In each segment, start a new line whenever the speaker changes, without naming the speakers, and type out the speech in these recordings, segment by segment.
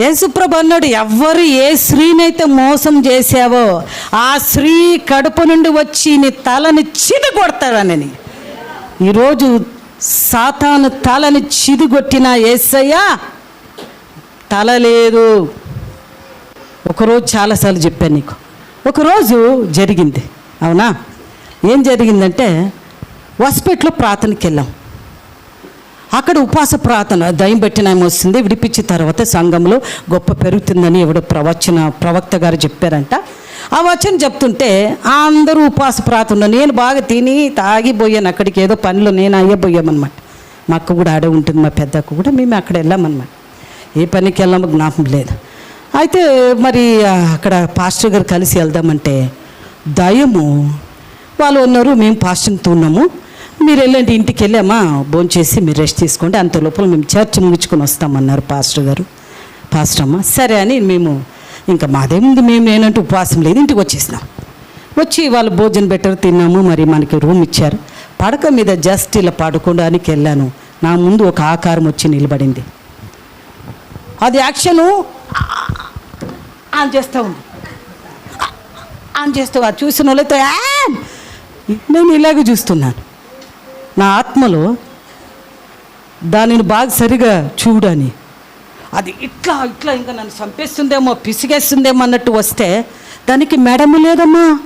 యేసుప్రభు అన్నాడు ఎవ్వరు ఏ స్త్రీనైతే మోసం చేశావో ఆ స్త్రీ కడుపు నుండి వచ్చి నీ తలని చిదగొడతాడనని. ఈరోజు సాతాను తలని చిదిగొట్టిన ఏసయ్య తల లేదు ఒకరోజు చాలాసార్లు చెప్పాను నీకు. ఒకరోజు జరిగింది అవునా? ఏం జరిగిందంటే హాస్పిటల్లో ప్రార్థనకి వెళ్ళాం అక్కడ ఉపవాస ప్రార్థన దయం పెట్టిన ఆమె వస్తుంది విడిపించిన తర్వాత సంఘంలో గొప్ప పెరుగుతుందని ఎవడో ప్రవచన ప్రవక్త గారు చెప్పారంట. ఆ వచనం చెప్తుంటే అందరూ ఉపవాస ప్రార్థన నేను బాగా తిని తాగిపోయాను అక్కడికి ఏదో పనిలో నేను అయ్యబోయామన్నమాట మా అక్క కూడా ఆడే ఉంటుంది మా పెద్ద అక్క కూడా మేము అక్కడ వెళ్ళామన్నమాట. ఏ పనికి వెళ్ళామో జ్ఞాపం లేదు. అయితే మరి అక్కడ పాస్టర్ గారు కలిసి వెళ్దామంటే దయము వాళ్ళు ఉన్నారు మేము పాస్టర్తో ఉన్నాము మీరు వెళ్ళండి ఇంటికి వెళ్ళామా? భోంచేసి మీరు రెస్ట్ తీసుకోండి. అంత లోపల మేము చర్చ్ ముగించుకొని వస్తామన్నారు పాస్టర్ గారు. పాస్టర్ అమ్మ సరే అని మేము ఇంకా మాదేముంది మేము నేనంటూ ఉపవాసం లేదు ఇంటికి వచ్చేసినాం. వచ్చి వాళ్ళు భోజనం పెట్టారు తిన్నాము మరి మనకి రూమ్ ఇచ్చారు. పడక మీద జస్ట్ ఇలా పడుకోవడానికి వెళ్ళాను. నా ముందు ఒక ఆకారం వచ్చి నిలబడింది. అది యాక్షను ఆన్ చేస్తూ ఉంది. ఆన్ చేస్తూ అది చూసిన వాళ్ళతో నేను ఇలాగే చూస్తున్నాను. నా ఆత్మలో దానిని బాగా సరిగా చూడని. అది ఇట్లా ఇట్లా ఇంకా నన్ను చంపేస్తుందేమో పిసిగేస్తుందేమో అన్నట్టు వస్తే దానికి మెడము లేదమ్మా.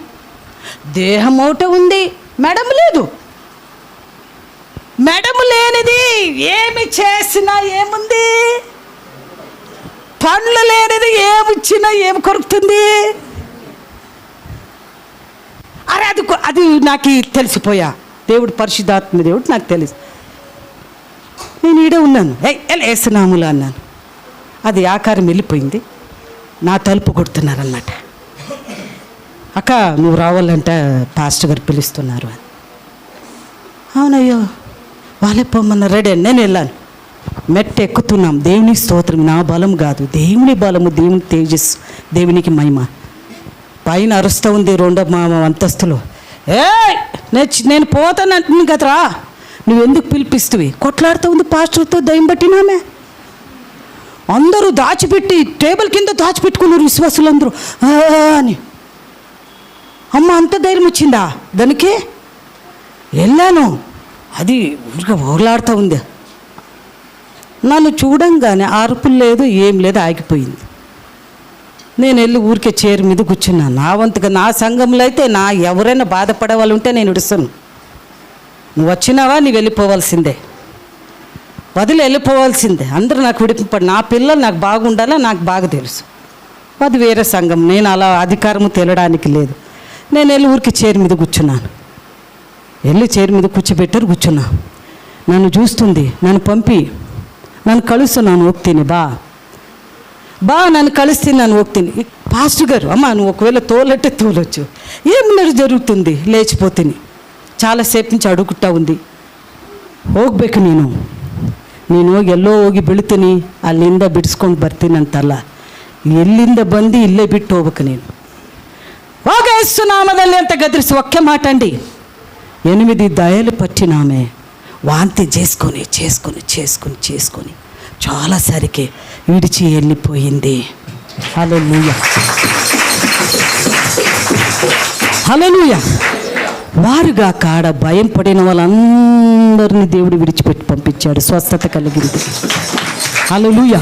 దేహం ఒకటే ఉంది మెడము లేదు. మెడము లేనిది ఏమి చేసినా ఏముంది? పండ్లు లేనిది ఏమిచ్చినా ఏమి కొరుకుతుంది? అరే అది అది నాకు తెలిసిపోయా. దేవుడు పరిశుద్ధాత్మ దేవుడు నాకు తెలుసు. నేను ఈడే ఉన్నాను. ఏ అన్నాను. అది ఆకారం వెళ్ళిపోయింది. నా తలుపు కొడుతున్నారన్నమాట. అక్క నువ్వు రావాలంట పాస్టర్ గారు పిలుస్తున్నారు అని. అవునయ్యో వాళ్ళే పొమ్మన్న రెడీ అని నేను వెళ్ళాను. మెట్ట ఎక్కుతున్నాం. దేవుని స్తోత్రం నా బలం కాదు. దేవుని బలము దేవుని తేజస్సు దేవునికి మహిమ. పైన అరుస్తూ ఉంది రెండో మా అంతస్తులో. ఏ నేను నేను పోతాను అంటున్నాను కదరా నువ్వు ఎందుకు పిలిపిస్తువి? కొట్లాడుతూ ఉంది పాస్టర్తో దయ్యం పట్టినామే. అందరూ దాచిపెట్టి టేబుల్ కింద దాచిపెట్టుకున్నారు విశ్వాసులు అందరూ అని. అమ్మ అంత ధైర్యం వచ్చిందా? దానికి? వెళ్ళాను. అది ఊరిగా ఓలాడుతూ ఉంది. నన్ను చూడంగానే అరుపులు లేదు ఏం లేదు ఆగిపోయింది. నేను వెళ్ళి ఊరికే చైర్ మీద కూర్చున్నాను నా వంతుగా నా సంఘంలో అయితే నా ఎవరైనా బాధపడే వాళ్ళు ఉంటే నేను ఇడుస్తాను నువ్వు వచ్చినావా? నీ వెళ్ళిపోవాల్సిందే. వదిలి వెళ్ళిపోవాల్సిందే. అందరూ నాకు విడిపింపడు నా పిల్లలు నాకు బాగుండాలా? నాకు బాగా తెలుసు. అది వేరే సంఘం. నేను అలా అధికారము తెలడానికి లేదు. నేను వెళ్ళి ఊరికి చైర్ మీద కూర్చున్నాను. వెళ్ళి చైర్ మీద కూర్చోబెట్టారు కూర్చున్నా. నన్ను చూస్తుంది. నన్ను పంపి. నన్ను కలుస్తున్నాను ఒప్తిని బా బా నన్ను కలిస్తే నన్ను ఒక్తిని పాస్టర్ గారు అమ్మ నువ్వు ఒకవేళ తోలట్టే తోలొచ్చు. ఏమన్నారు జరుగుతుంది? లేచిపోతుంది చాలాసేపు నుంచి అడుగుతా ఉంది. హోగ్బేకు నేను. నేను ఎల్లో ಎಲ್ಲೋ బిడుతుని ಬೀಳ್ತೀನಿ ಅಲ್ಲಿಂದ ಬಿಡಿಸ್ಕೊಂಡು ಬರ್ತೀನಿ ಅಂತಲ್ಲ ಎಲ್ಲಿಂದ ಬಂದು ಇಲ್ಲೇ ಬಿಟ್ಟು ಹೋಗ್ಬೇಕು ನೀನು ಹೋಗ ಯಸ್ಸು నామದಲ್ಲಿ ಅಂತ గదిరిసి ఒక్క మాట అండి. ఎనిమిది దయలు పట్టినామే. వాంతి చేసుకొని చేసుకొని చేసుకొని చేసుకొని. చాలాసరికి విడిచి వెళ్ళిపోయింది. హల్లెలూయ. హల్లెలూయ. వారుగా కాడ భయం పడిన వాళ్ళందరినీ దేవుడు విడిచిపెట్టి పంపించాడు. స్వస్థత కలిగింది. హల్లెలూయ.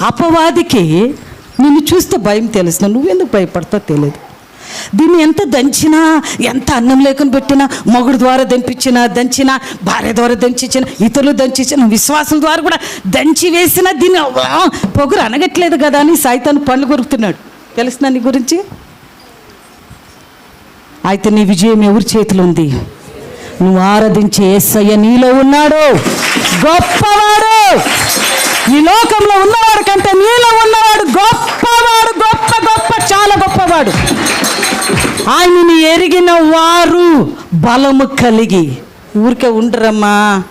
అపవాదికి నిన్ను చూస్తే భయం తెలుసు. నువ్వెందుకు భయపడతా తెలియదు. దీన్ని ఎంత దంచినా ఎంత అన్నం లేకుండా పెట్టినా మొగుడు ద్వారా దంపించినా దంచినా భార్య ద్వారా దంచించిన ఇతరులు దంచిన విశ్వాసం ద్వారా కూడా దంచి వేసినా దీన్ని పొగురు అనగట్లేదు కదా అని సైతాన్ని పళ్ళు కొరుకుతున్నాడు. తెలుసునా నీ గురించి? అయితే నీ విజయం ఎవరి చేతిలో ఉంది? నువ్వు ఆరాధించే ఏసయ్య నీలో ఉన్నాడు. గొప్పవాడు. ఈ లోకంలో ఉన్నవాడు కంటే నీలో ఉన్నవాడు గొప్పవాడు గొప్ప గొప్ప చాలా గొప్పవాడు. ఆయనని ఎరిగిన వారు బలము కలిగి. ఊరికే ఉండరమ్మా.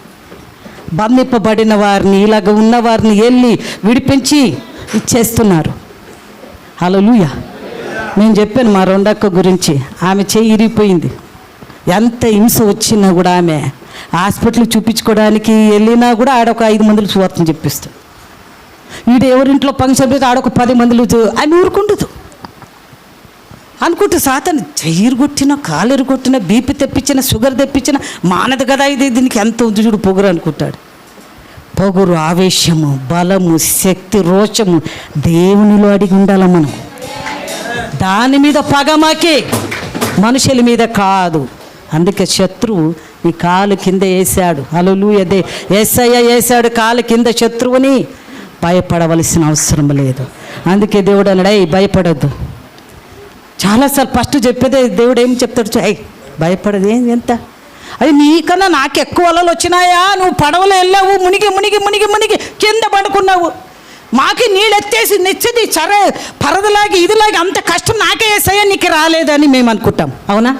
బంధింపబడిన వారిని ఇలాగ ఉన్నవారిని వెళ్ళి విడిపించి ఇచ్చేస్తున్నారు. లూయ నేను చెప్పాను మా రెండక్క గురించి. ఆమె చెయ్యి ఇరిగిపోయింది. ఎంత హింస వచ్చినా కూడా ఆమె హాస్పిటల్ చూపించుకోవడానికి వెళ్ళినా కూడా ఆడొక ఐదు మందులు సువార్తను చెప్పిస్తాడు వీడు ఎవరింట్లో ఫంక్షన్ పెడితే ఆడొక పది మందులు అని ఊరుకుండదు. అనుకుంటే సాతను చెయ్యిరుగొట్టిన కాలురు కొట్టిన బీపీ తెప్పించిన షుగర్ తెప్పించిన మానదు కదా ఇది దీనికి ఎంత ఉంది చూడు పొగురు అనుకుంటాడు. పొగురు ఆవేశము బలము శక్తి రోషము దేవునిలో అడిగి ఉండాల మనం? దాని మీద పగమాకి మనుషుల మీద కాదు. అందుకే శత్రువు నీ కాలు కింద వేసాడు అలలు అదే ఏసయ్య వేసాడు కాలు కింద శత్రువుని. భయపడవలసిన అవసరం లేదు. అందుకే దేవుడు అన్నాడు భయపడద్దు. చాలాసార్లు ఫస్ట్ చెప్పేదే దేవుడు ఏం చెప్తాడు చూ, "ఏయ్, భయపడదు ఏం ఎంత అది నీకన్నా నాకు ఎక్కువ అలలు వచ్చినాయా? నువ్వు పడవలో వెళ్ళావు మునిగి మునిగి మునిగి మునిగి కింద పడుకున్నావు. మాకి నీళ్ళు ఎత్తేసి నెచ్చది చరే పరదలాగి ఇదిలాగి అంత కష్టం నాకే వేసాయా నీకు రాలేదని మేము అనుకుంటాం. అవునా?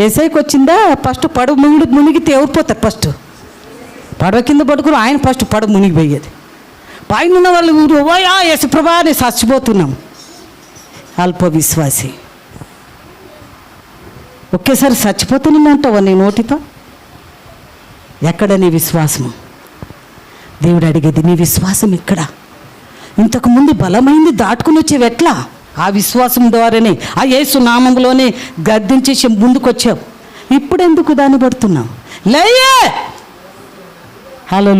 ఏసైకి వచ్చిందా? ఫస్ట్ పడవ మునిగి మునిగితే ఎవరు పోతారు ఫస్ట్ పడవ కింద పడుకుని ఆయన ఫస్ట్ పడవ మునిగిపోయేది. పైన ఉన్న వాళ్ళు ఊరు ఓయా యేసుప్రభా అని చచ్చిపోతున్నాం. అల్ప విశ్వాసి ఒకేసారి చచ్చిపోతున్నానంటావా నీ నోటితో? ఎక్కడ నీ విశ్వాసము? దేవుడు అడిగేది నీ విశ్వాసం ఎక్కడ? ఇంతకుముందు బలమైంది దాటుకుని వచ్చేవి ఎట్లా? ఆ విశ్వాసం ద్వారానే ఆ యేసు నామంలోనే గద్దించేసి ముందుకొచ్చావు. ఇప్పుడెందుకు దాన్ని పడుతున్నావు? లేయే! హలో